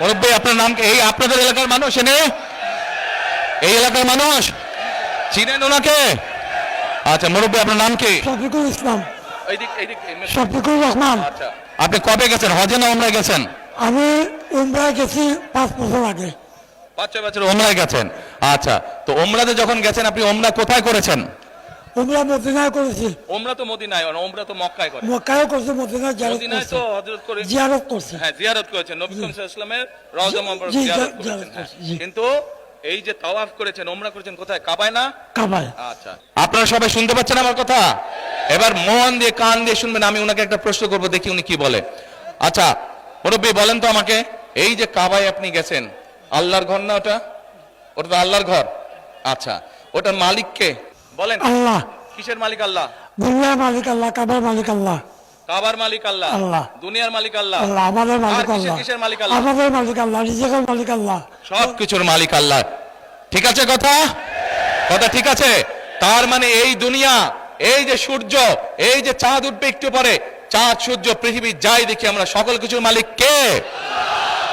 মুরব্বী আপনার নাম কি? এই আপনাদের এলাকার মানুষ এনে? এই এলাকার মানুষ? চিনেন ওনাকে? আচ্ছা মুরব্বী আপনার নাম কি? শফিকুল ইসলাম। এইদিক এইদিক শফিকুর রহমান। আচ্ছা। আপনি কবে গেছেন? হজে না ওমরায় গেছেন? আমি উমরায় গেছি পাঁচ বছর আগে। পাঁচ ছয় বছর ওমরায় গেছেন। আচ্ছা তো ওমরাতে যখন গেছেন আপনি ওমরা কোথায় করেছেন? উমরা মদিনায় ওমরা তো মদিনায় ওমরা তো মক্কায় করে। মক্কায়ও করছি মদিনায় জিয়ারত মদিনায় তো হযরত করে জিয়ারত করছি। হ্যাঁ জিয়ারত করেছেন নবী সাল্লাল্লাহু আলাইহি ওয়াসাল্লামের রওজা মুবারক জিয়ারত করেছেন। হ্যাঁ। কিন্তু এই যে তাওয়াফ করেছেন ওমরা করেছেন কোথায়? কাবায় না? কাবায়। আচ্ছা। আপনারা সবাই শুনতে পাচ্ছেন আমার কথা? এবার মন দিয়ে কান দিয়ে শুনবেন আমি উনাকে একটা প্রশ্ন করব দেখি উনি কি বলে। আচ্ছা মুরব্বী বলেন তো আমাকে এই যে কাবায় আপনি গেছেন আল্লাহর ঘর না ওটা? ওটা তো আল্লাহর ঘর। আচ্ছা ওটার মালিক কে? বলেন। আল্লাহ। কিসের মালিক আল্লাহ? দুনিয়ার মালিক আল্লাহ কাবার মালিক আল্লাহ। কাবার মালিক আল্লাহ। আল্লাহ। দুনিয়ার মালিক আল্লাহ। আল্লাহ আমাদের মালিক আল্লাহ। কিসের মালিক আল্লাহ? আমাদের মালিক আল্লাহ রিজেকের মালিক আল্লাহ। সব কিছুর মালিক আল্লাহ। ঠিক আছে কথা? কথা ঠিক আছে? তার মানে এই দুনিয়া এই যে সূর্য এই যে চাঁদ উঠবে একটু পরে চাঁদ সূর্য পৃথিবী যাই দেখি আমরা সকল কিছুর মালিক কে?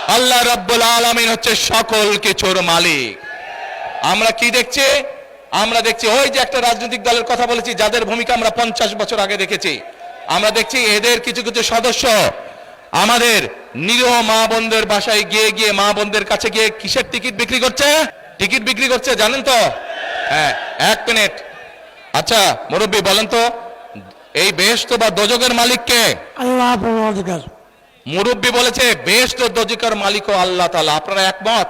আল্লাহ রাব্বুল আলামিন হচ্ছে সকল কিছুর মালিক। আমরা কি দেখছি? আমরা দেখছি ওই যে একটা রাজনৈতিক দলের কথা বলেছি যাদের ভূমিকা আমরা পঞ্চাশ বছর আগে দেখেছি। আমরা দেখছি এদের কিছু কিছু সদস্য আমাদের নিরীহ মা বোনদের বাসায় গিয়ে গিয়ে মা বোনদের কাছে গিয়ে কিসের টিকিট বিক্রি করছে? টিকিট বিক্রি করছে জানেন তো? হ্যাঁ এক মিনিট। আচ্ছা মুরব্বী বলেন তো এই বেহেশত বা দোজকের মালিককে? আল্লাহ মুরব্বী বলেছে বেহেশত দোজকের মালিকও আল্লাহ তাআলা। আপনারা একমত?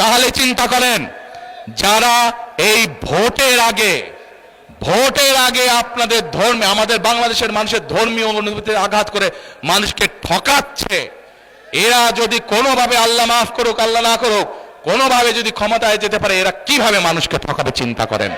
তাহলে চিন্তা করেন, যারা এই ভোটের আগে ভোটের আগে আপনাদের ধর্মে, আমাদের বাংলাদেশের মানুষের ধর্মীয় অনুভূতিতে আঘাত করে মানুষকে ঠকাচ্ছে, এরা যদি কোনোভাবে আল্লাহ মাফ করুক, আল্লাহ না করুক, কোনোভাবে যদি ক্ষমতায় যেতে পারে, এরা কীভাবে মানুষকে ঠকাবে চিন্তা করেন?